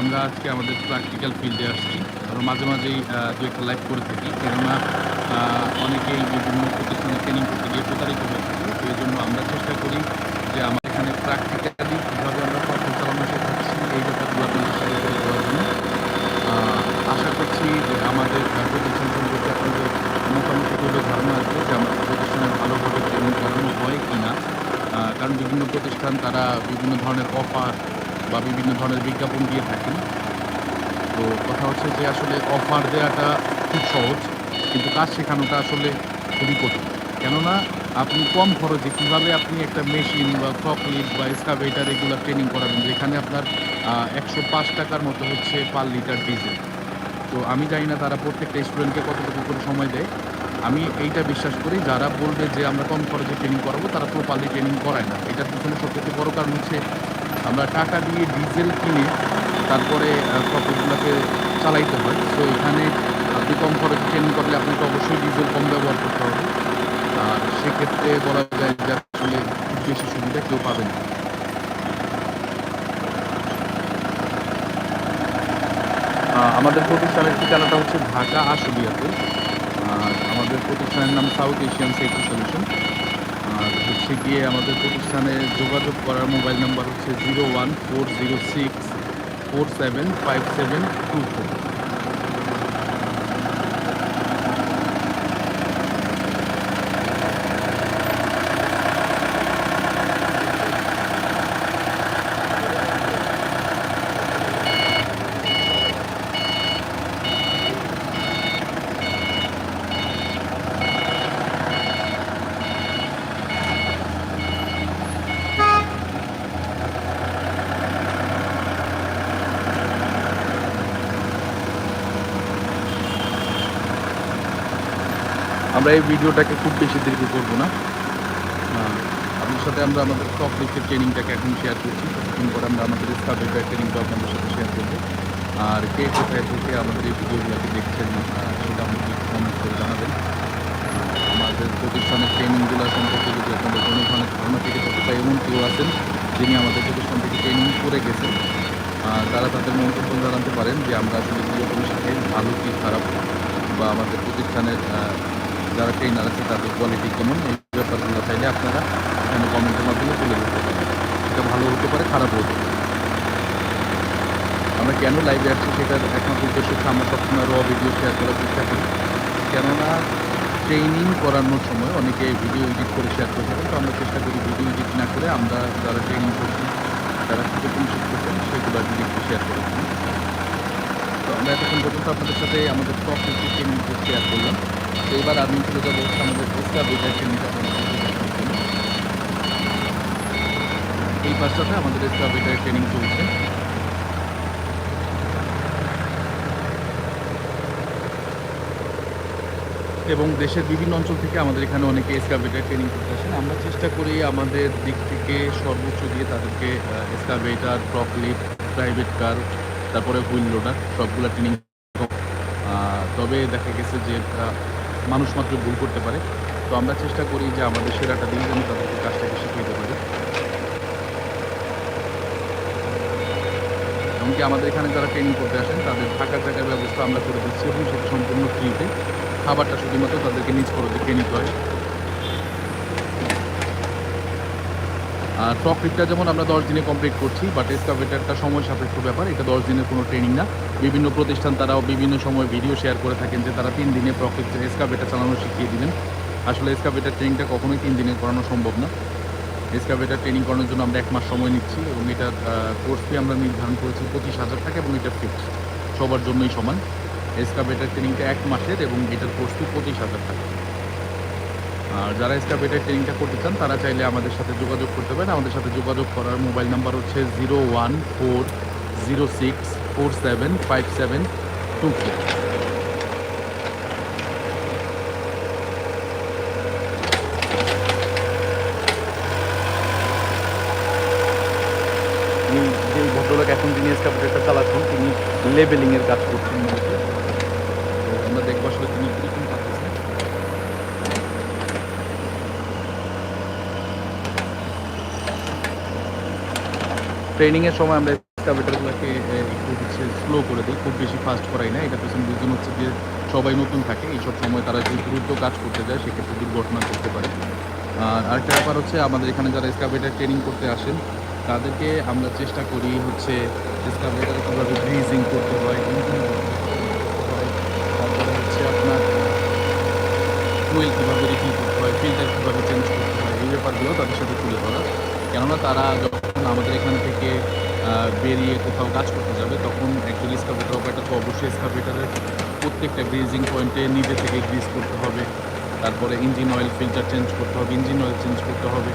আমরা আজকে আমাদের প্র্যাকটিক্যাল ফিল্ডে আসছি। আমরা মাঝে মাঝেই দু একটা লাইভ করে থাকি। কেননা অনেকেই বিভিন্ন প্রতিষ্ঠানে ট্রেনিং করতে গিয়ে প্রতারিত হয়ে থাকে। এই জন্য আমরা চেষ্টা করি যে আমার এখানে প্র্যাকটিক্যালি কীভাবে আমরা কখন চালানো শেখাচ্ছি এই ব্যাপারগুলো আপনাদের সাথে করার জন্য। আশা করছি যে আমাদের প্রতিষ্ঠান সম্পর্কে আপনাদের মোটামুটি করলে ধারণা আছে যে আমাদের প্রতিষ্ঠানে ভালোভাবে ট্রেনিং করানো হয় কি না কারণ বিভিন্ন প্রতিষ্ঠান তারা বিভিন্ন ধরনের অফার বা বিভিন্ন ধরনের বিজ্ঞাপন দিয়ে থাকেন। তো কথা হচ্ছে যে আসলে অফার দেওয়াটা খুব সহজ, কিন্তু কাজ শেখানোটা আসলে খুবই কঠিন। কেননা আপনি কম খরচে কীভাবে আপনি একটা মেশিন বা ফকলিট বা এক্সকাভেটার এগুলো ট্রেনিং করাবেন, যেখানে আপনার একশো পাঁচ টাকার মতো হচ্ছে পার লিটার ডিজেল তো আমি জানি না তারা প্রত্যেকটা স্টুডেন্টকে কতটুকু করে সময় দেয়। আমি এইটা বিশ্বাস করি, যারা বলবে যে আমরা কম খরচে ট্রেনিং করাবো, তারা প্রপারলি ট্রেনিং করায় না। এটার পিছনে সবথেকে বড় কারণ হচ্ছে আমরা টাকা দিয়ে ডিজেল কিনে তারপরে প্রফিটগুলোকে চালাইতে হয়। তো এখানে আপনি কম খরচে ট্রেনিং করলে আপনাকে অবশ্যই ডিজেল কম ব্যবহার করতে হবে। আর সেক্ষেত্রে বলা যায় যে আসলে বেশি সুবিধা কেউ পাবে না। আমাদের প্রতিষ্ঠানের ঠিকানাটা হচ্ছে ঢাকা আশুলিয়াতে। আর আমাদের প্রতিষ্ঠানের নাম সাউথ এশিয়ান সেফটি সলিউশন। হচ্ছে গিয়ে আমাদের প্রতিষ্ঠানে যোগাযোগ করার মোবাইল নাম্বার হচ্ছে zero one four zero six four seven five seven two four. আমরা এই ভিডিওটাকে খুব বেশি দীর্ঘ করব না। আপনার সাথে আমরা আমাদের টপ লিফটের ট্রেনিংটাকে এখন শেয়ার করছি। কিছুক্ষণ পরে আমরা আমাদের স্কাবেটার ট্রেনিংটা আপনাদের সাথে শেয়ার করব। আর কে কোথায় থেকে আমাদের এই ভিডিওগুলোকে দেখছেন সেটা আমাকে কমেন্ট করে জানাবেন। আমাদের প্রতিষ্ঠানের ট্রেনিংগুলো সম্পর্কে যদি আপনাদের কোনো ধরনের ধারণা থেকে থাকে বা এমন কেউ আছেন, যিনি আমাদের প্রতিষ্ঠান থেকে ট্রেনিং করে গেছেন তারা তাদের মন্তব্য জানাতে পারেন যে আমরা আসলে কীরকম সাথে ভালো কি খারাপ, বা আমাদের প্রতিষ্ঠানের যারা ট্রেনার আছে, তাদের কোয়ালিটি কেমন? এই ব্যাপারগুলো চাইলে আপনারা এখানে কমেন্টের মাধ্যমে তুলে ধরতে পারেন। এটা ভালো হতে পারে খারাপ হতে পারে। আমরা কেন লাইভে আসছি সেটার একমাত্র উদ্দেশ্য হচ্ছে আমরা সবসময় র ভিডিও শেয়ার করার চেষ্টা করি। কেননা ট্রেনিং করানোর সময় অনেকে ভিডিও এডিট করে শেয়ার করে থাকেন তো আমরা চেষ্টা করি ভিডিও এডিট না করে আমরা যারা ট্রেনিং করছি তারা কীরকম শিখতেছেন সেগুলো ডিরেক্টলি শেয়ার করে তো আমরা এতক্ষণ পর্যন্ত আপনাদের সাথে আমাদের টপ ফিফটি ট্রেনিং শেয়ার করলাম। আমি চলে যাব আমাদের দেখার জন্য। এই পাশটাতে আমাদের বেটার ট্রেনিং চলছে। এবং দেশের বিভিন্ন অঞ্চল থেকে আমাদের এখানে অনেকে এসকাভেটার ট্রেনিং করতে আসেন। আমরা চেষ্টা করি আমাদের দিক থেকে সর্বোচ্চ দিয়ে তাদেরকে এসকাভেটার প্রকলিপ প্রাইভেট কার তারপরে হুইল লোডার সবগুলো ট্রেনিং তবে দেখা গেছে যে মানুষ মাত্র ভুল করতে পারে। তো আমরা চেষ্টা করি যে আমাদের সেরাটা দিয়ে যেন তাদেরকে কাজটাকে শিখিয়ে দিতে পারি। এমনকি আমাদের এখানে যারা ট্রেনিং করতে আসেন, তাদের থাকার জায়গার ব্যবস্থা আমরা করে দিচ্ছি এবং সেটা সম্পূর্ণ ফ্রিতে খাবারটা শুধুমাত্র তাদেরকে নিজ খরচে খেয়ে নিতে হয়। আর টপিকটা যেমন আমরা দশ দিনে কমপ্লিট করছি বাট এসকাভেটারটা সময় সাপেক্ষ ব্যাপার, এটা দশ দিনের কোনো ট্রেনিং না। বিভিন্ন প্রতিষ্ঠান তারাও বিভিন্ন সময় ভিডিও শেয়ার করে থাকেন যে তারা তিন দিনে প্রফিট এসকাভেটার চালানো শিখিয়ে দিলেন। আসলে এসকাভেটার ট্রেনিংটা কখনোই তিন দিনে করানো সম্ভব না। এসকাভেটার ট্রেনিং করানোর জন্য আমরা এক মাস সময় নিচ্ছি এবং এটার কোর্স ফি আমরা নির্ধারণ করেছি পঁচিশ হাজার টাকা এবং এটা ফিক্স সবার জন্যই সমান। এসকাভেটার ট্রেনিংটা এক মাসের এবং এটার কোর্স ফি পঁচিশ হাজার টাকা। আর যারা এসকাভেটার ট্রেনিংটা করতে চান, তারা চাইলে আমাদের সাথে যোগাযোগ করতে পারেন। আমাদের সাথে যোগাযোগ করার মোবাইল নাম্বার হচ্ছে zero one four zero six four seven five seven two four তিনি যে ভদ্রলোক এখন যিনি এসকাভেটারটা চালাচ্ছেন তিনি লেবেলিংয়ের কাজ করছেন মূলত তো আমরা দেখব আসলে তিনি কীরকম পাচ্ছেন ট্রেনিংয়ের সময় আমরা এক্সকাভেটারগুলোকে একটু হচ্ছে স্লো করে দিই খুব বেশি ফাস্ট করাই না এটা পেছনে দুজন হচ্ছে যে সবাই নতুন থাকে এইসব সময় তারা যদি দ্রুত কাজ করতে যায় সেক্ষেত্রে দুর্ঘটনা করতে পারে। আর আরেকটা ব্যাপার হচ্ছে আমাদের এখানে যারা এক্সকাভেটার ট্রেনিং করতে আসেন তাদেরকে আমরা চেষ্টা করি হচ্ছে এক্সকাভেটার কীভাবে ব্রিজিং করতে হয়, তারপরে হচ্ছে আপনার ফুয়েল কীভাবে রিফিল করতে হয় ফিল্টার কীভাবে চেঞ্জ করতে হয় এই ব্যাপারগুলো তাদের সাথে তুলে ধরা। কেননা তারা যখন আমাদের এখান থেকে বেরিয়ে কোথাও কাজ করতে যাবে, তখন একজন এক্সকাভেটার অপারেটার তো অবশ্যই এক্সকাভেটারের প্রত্যেকটা গ্রিজিং পয়েন্টে নিজে থেকে গ্রিজ করতে হবে। তারপরে ইঞ্জিন অয়েল ফিল্টার চেঞ্জ করতে হবে ইঞ্জিন অয়েল চেঞ্জ করতে হবে।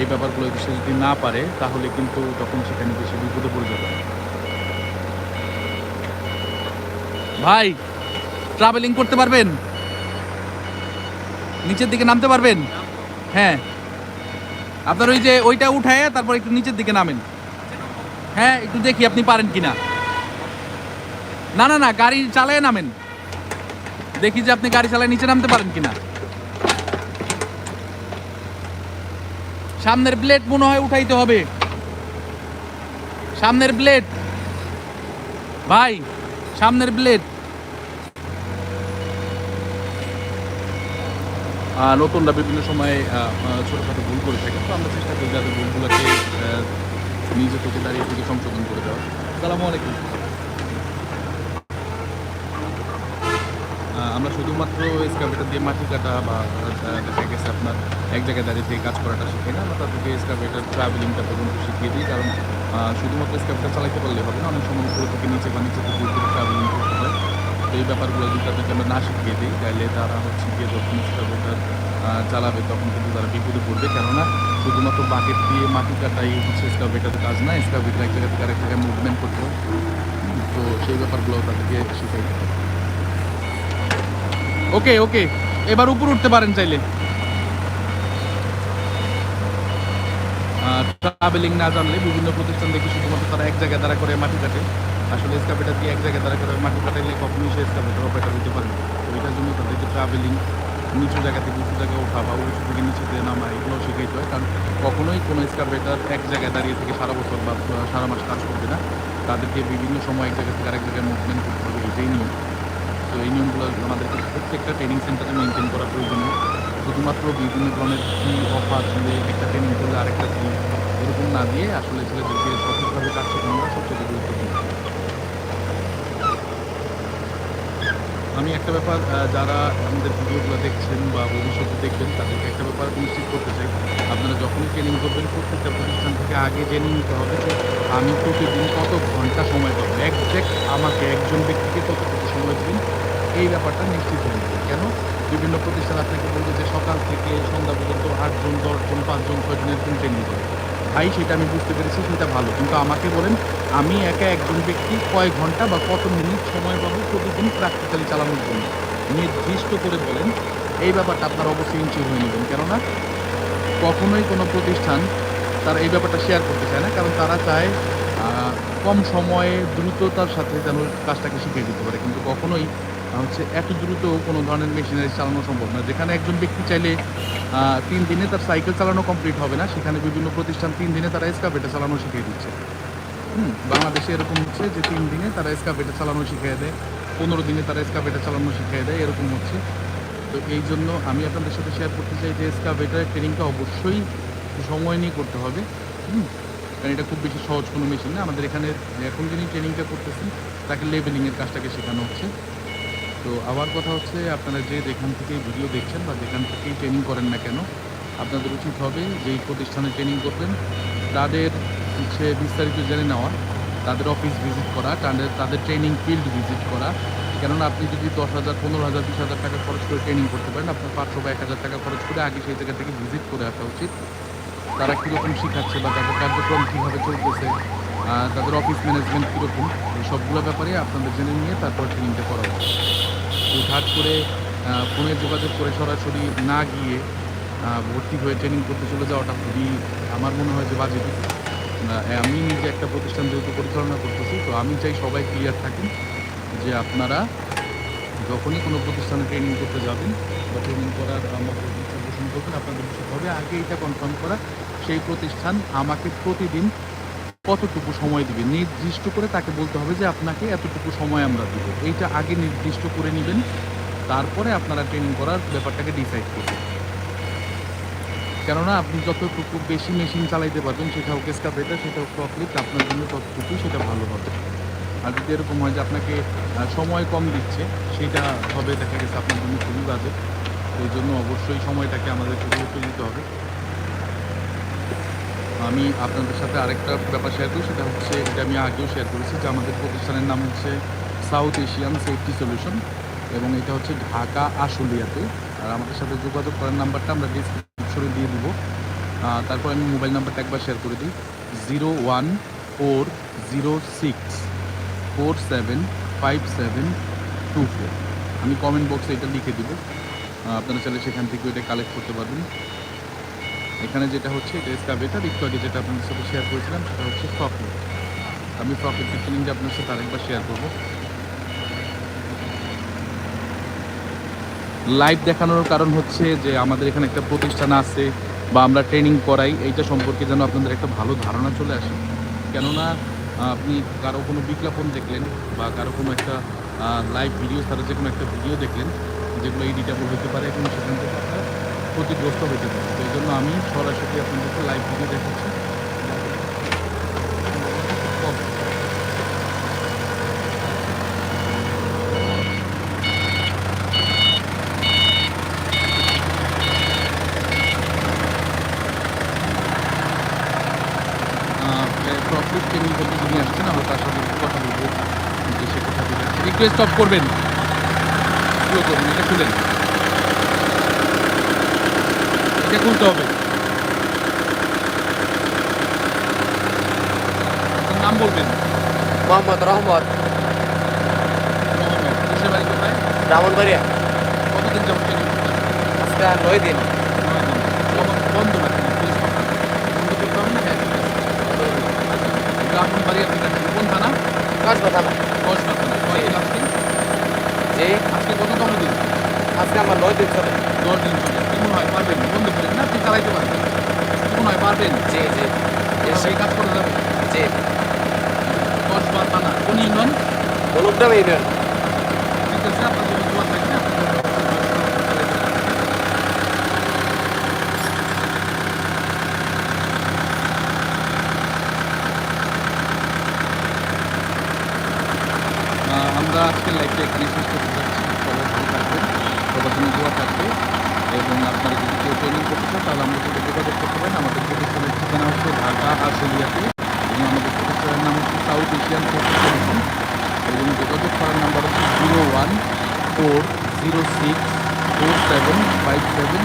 এই ব্যাপারগুলো সে যদি না পারে, তাহলে কিন্তু তখন সেখানে বেশি বিপদে পড়ে যাবে। ভাই ট্রাভেলিং করতে পারবেন? নিচের দিকে নামতে পারবেন? হ্যাঁ। আপনার ওই যে ওইটা উঠায় তারপর একটু নিচের দিকে নামেন। হ্যাঁ একটু দেখি আপনি পারেন কিনা। না না না, গাড়ি চালায় নামেন। দেখি যে আপনি গাড়ি চালায় নিচে নামতে পারেন কিনা। সামনের ব্লেড মনে হয় উঠাইতে হবে। সামনের ব্লেড। ভাই, সামনের ব্লেড। নতুনরা বিভিন্ন সময় ছোটোখাটো ভুল করে থাকে। তো আমরা চেষ্টা করি যাদের ভুলগুলোকে নিজে থেকে দাঁড়িয়ে থেকে সংশোধন করে দেওয়া সালামু আলাইকুম। আমরা শুধুমাত্র এসকাভেটার দিয়ে মাটি কাটা বা দেখা গেছে আপনার এক জায়গায় দাঁড়িয়ে থেকে কাজ করাটা শিখে না। আমরা তাদেরকে এসকাভেটার ট্রাভেলিংটা পর্যন্ত শিখিয়ে দিই। কারণ শুধুমাত্র এসকাভেটার চালাতে পারলে হবে না। অনেক সময় উপরে থেকে নিচে বা নিচে থেকে উপরে ট্রাভেলিং করতে হয়। তো এই ব্যাপারগুলো যদি তাদেরকে আমরা না শিখিয়ে দিই তাহলে তারা হচ্ছে গিয়ে যখন এসকাভেটার চালাবে তখন কিন্তু তারা বিপদে পড়বে। কেননা শুধুমাত্র বাকেট দিয়ে মাটি কাটাই হচ্ছে এসকাভেটারের কাজ না এসকাভেটার এক জায়গা থেকে আরেক জায়গায় মুভমেন্ট করতে হুম, তো সেই ব্যাপারগুলো তাদেরকে শিখাই দিতে হবে। ওকে ওকে এবার উপর উঠতে পারেন চাইলে। ট্রাভেলিং না জানলে বিভিন্ন প্রতিষ্ঠান দেখি শুধুমাত্র তারা এক জায়গায় দাঁড়া করে মাটি কাটে। আসলে এসকাভেটার দিয়ে এক জায়গায় দাঁড়া করে মাটি কাটাইলে কখনোই সে এসকাভেটার অপারেটার হতে পারে এটার জন্য তাদেরকে ট্রাভেলিং নিচু জায়গা থেকে উঁচু জায়গায় ওঠা বা উঁচু থেকে নিচুতে নামা এগুলো শিখাইতে হয়। কারণ কখনোই কোনো এসকাভেটার এক জায়গায় দাঁড়িয়ে থেকে সারা বছর বা সারা মাস কাজ করবে না। তাদেরকে বিভিন্ন সময় এক জায়গা থেকে আরেক জায়গায় মুভমেন্ট করতে হবে, এটাই নিয়ম। তো এই নিয়মগুলো আমাদেরকে প্রত্যেকটা ট্রেনিং সেন্টারে মেনটেন করা প্রয়োজনীয়। শুধুমাত্র বিভিন্ন ধরনের ফি অফার দিলে, একটা ট্রেনিং করলে আরেকটা ফি এরকম না দিয়ে আসলে ছেলেদেরকে সঠিকভাবে কাজ শেখানোটা সবচেয়ে গুরুত্বপূর্ণ। আমি একটা ব্যাপার যারা আমাদের ভিডিওগুলো দেখছেন বা ভবিষ্যতে দেখবেন, তাদেরকে একটা ব্যাপার নিশ্চিত করতে চাই। আপনারা যখনই ট্রেনিং করবেন, প্রত্যেকটা প্রতিষ্ঠান থেকে আগে জেনে নিতে হবে যে আমি প্রতিদিন কত ঘণ্টা সময় পাবো। একজ্যাক্ট আমাকে একজন ব্যক্তিকে কতটুকু সময় দিন এই ব্যাপারটা নিশ্চিত হয়ে যাবে কেন? বিভিন্ন প্রতিষ্ঠান আপনাকে বলবে যে সকাল থেকে সন্ধ্যা পর্যন্ত আটজন, দশজন, পাঁচজন ছয়জন এরকম ট্রেনিং করে ভাই সেটা আমি বুঝতে পেরেছি, সেটা ভালো। কিন্তু আমাকে বলেন, আমি একা একজন ব্যক্তি কয় ঘণ্টা বা কত মিনিট সময় পাবো প্রতিদিন প্র্যাকটিক্যালি চালানোর জন্য? নির্দিষ্ট করে বলেন, এই ব্যাপারটা আপনার অবশ্যই ইনচিওর হয়ে নেবেন। কেননা, কখনোই কোনো প্রতিষ্ঠান তারা এই ব্যাপারটা শেয়ার করতে চায় না, কারণ তারা চায় কম সময়ে দ্রুততার সাথে যেন কাজটাকে শিখিয়ে দিতে পারে। কিন্তু কখনোই হচ্ছে এত দ্রুত কোনো ধরনের মেশিনারি চালানো সম্ভব না। যেখানে একজন ব্যক্তি চাইলে তিন দিনে তার সাইকেল চালানো কমপ্লিট হবে না, সেখানে বিভিন্ন প্রতিষ্ঠান তিন দিনে তারা এসকাভেটার চালানো শিখিয়ে দিচ্ছে। বাংলাদেশে এরকম হচ্ছে যে তিন দিনে তারা এসকাভেটার চালানো শিখিয়ে দেয়, পনেরো দিনে তারা এসকাভেটার চালানো শিখিয়ে দেয়, এরকম হচ্ছে। তো এই জন্য আমি আপনাদের সাথে শেয়ার করতে চাই যে এসকাভেটারের ট্রেনিংটা অবশ্যই সময় নিয়ে করতে হবে। কারণ এটা খুব বেশি সহজ কোনো মেশিন না। আমাদের এখানে এখন যিনি ট্রেনিংটা করতেছেন, তাকে লেবেলিংয়ের কাজটাকে শেখানো হচ্ছে। তো আমার কথা হচ্ছে আপনারা যে যেখান থেকে ভিডিও দেখছেন বা যেখান থেকেই ট্রেনিং করেন না কেন, আপনাদের উচিত হবে যেই প্রতিষ্ঠানে ট্রেনিং করবেন, তাদের হচ্ছে বিস্তারিত জেনে নেওয়া, তাদের অফিস ভিজিট করা, তাদের তাদের ট্রেনিং ফিল্ড ভিজিট করা। কেননা আপনি যদি দশ হাজার, পনেরো হাজার, বিশ হাজার টাকা খরচ করে ট্রেনিং করতে পারেন, আপনার পাঁচশো বা এক হাজার টাকা খরচ করে আগে সেই জায়গা থেকে ভিজিট করে আসা উচিত। তারা কীরকম শেখাচ্ছে বা তাদের কার্যক্রম কীভাবে চলতেছে তাদের অফিস ম্যানেজমেন্ট কীরকম, এই সবগুলো ব্যাপারে আপনাদের জেনে নিয়ে তারপর ট্রেনিংটা করা উচিত। হুটহাট করে ফোনে যোগাযোগ করে সরাসরি না গিয়ে ভর্তি হয়ে ট্রেনিং করতে চলে যাওয়াটা খুবই আমার মনে হয় যে বাজে আমি নিজে একটা প্রতিষ্ঠান যেহেতু পরিচালনা করতেছি, তো আমি চাই সবাই ক্লিয়ার থাকেন যে আপনারা যখনই কোনো প্রতিষ্ঠানে ট্রেনিং করতে যাবেন বা ট্রেনিং করার আমাকে ইচ্ছা পোষণ করবেন, আপনাদের হবে। আগে এটা কনফার্ম করা, সেই প্রতিষ্ঠান আমাকে প্রতিদিন কতটুকু সময় দিবে? নির্দিষ্ট করে তাকে বলতে হবে যে, আপনাকে এতটুকু সময় আমরা দিব। এইটা আগে নির্দিষ্ট করে নেবেন। তারপরে আপনারা ট্রেনিং করার ব্যাপারটাকে ডিসাইড করবেন। কেননা আপনি যতটুকু বেশি মেশিন চালাইতে পারবেন, সেটা হোক এসকাপেটার সেটা হোক ফকলিফট আপনার জন্য ততটুকুই সেটা ভালো হবে। আর যদি এরকম হয় যে, আপনাকে সময় কম দিচ্ছে, সেটা হবে, দেখা গেছে আপনার জন্য খুবই বাজে। এই জন্য অবশ্যই সময়টাকে আমাদেরকে গুরুত্ব দিতে হবে। আমি আপনাদের সাথে আরেকটা ব্যাপার শেয়ার করি, সেটা হচ্ছে এটা আমি আগেও শেয়ার করেছি যে আমাদের প্রতিষ্ঠানের নাম হচ্ছে সাউথ এশিয়ান সেফটি সলিউশন এবং এটা হচ্ছে ঢাকা, আশুলিয়াতে। আর আমাদের সাথে যোগাযোগ করার নাম্বারটা আমরা ডিসক্রিপশনে দিয়ে দিব। তারপর আমি মোবাইল নাম্বারটা একবার শেয়ার করে দিই। Zero one four zero six four seven five seven two four আমি কমেন্ট বক্সে এটা লিখে দিব। আপনারা চাইলে সেখান থেকে এটা কালেক্ট করতে পারবেন। এখানে যেটা হচ্ছে, এটা এসকাভেটার একটু আগে যেটা আপনাদের সাথে শেয়ার করেছিলাম, সেটা হচ্ছে ফ্রকলেট আমি ফ্রকলেটের ট্রেনিংটা আপনার সাথে আরেকবার শেয়ার করব। লাইভ দেখানোর কারণ হচ্ছে যে, আমাদের এখানে একটা প্রতিষ্ঠান আছে, বা আমরা ট্রেনিং করাই, এইটা সম্পর্কে যেন আপনাদের একটা ভালো ধারণা চলে আসে। কেননা, আপনি কারও কোনো বিজ্ঞাপন দেখলেন, বা কারও কোনো একটা লাইভ ভিডিও তারা যে কোনো একটা ভিডিও দেখলেন, যেগুলো এডিটেবল হতে পারে, এবং সেখান থেকে ক্ষতিগ্রস্ত হতে পারে। এই জন্য আমি সরাসরি আপনাদেরকে লাইভ ভিডিও দেখাচ্ছি। প্রফিট আসছেন তার কথা বলব। যে কোথা করবেন। করবেন এটা খুলতে হবে। নাম বলবেন? মোহাম্মদ রহমত। ব্রাহ্মণবাড়িয়া কতদিন করছেন আজকে আর নয় দিন। বন্ধ কাটছেন কোন? থানা? কসবা থানা কয়দিন আজকে যে আজকে কততম দিন আজকে আমার নয় দিন চলে। দশ দিন চলে। মনে হয় পারবেন বন্ধ করেন না আপনি চালাইতে পারবেন। মনে হয় পারবেন। জি জি। সেই কাজ করে যাবে জি। কসবা থানা কোন ইউনিয়ন বলুকডাম ইউনিয়ন ঠিক আছে আপনার জন্য দোয়া থাকবে আপনার জন্য চালাইতে পারবেন। আহ, আমরা আজকে লাইভটা এখানে শেষ করতে এবং আপনারা যদি কেউ ট্রেনিং করতে চান, তাহলে আমাদের সাথে যোগাযোগ করতে পারেন। আমাদের প্রতিষ্ঠানের ঠিকানা হচ্ছে ঢাকা আশুলিয়াতে এবং আমাদের প্রতিষ্ঠানের নাম হচ্ছে সাউথ এশিয়ান প্রতিষ্ঠান এবং যোগাযোগ করার নাম্বার হচ্ছে zero one four zero six four seven five seven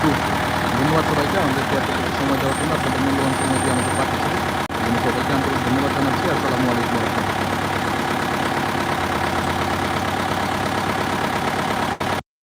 two. ধন্যবাদ সবাইকে। আমাদেরকে এতটুকু সময় দেওয়ার জন্য আপনাদের মূল্যবান সময় দিয়ে আমাদের পাঠিয়েছে এবং সবাইকে আন্তরিক ধন্যবাদ জানাচ্ছি। আসসালামু আলাইকুম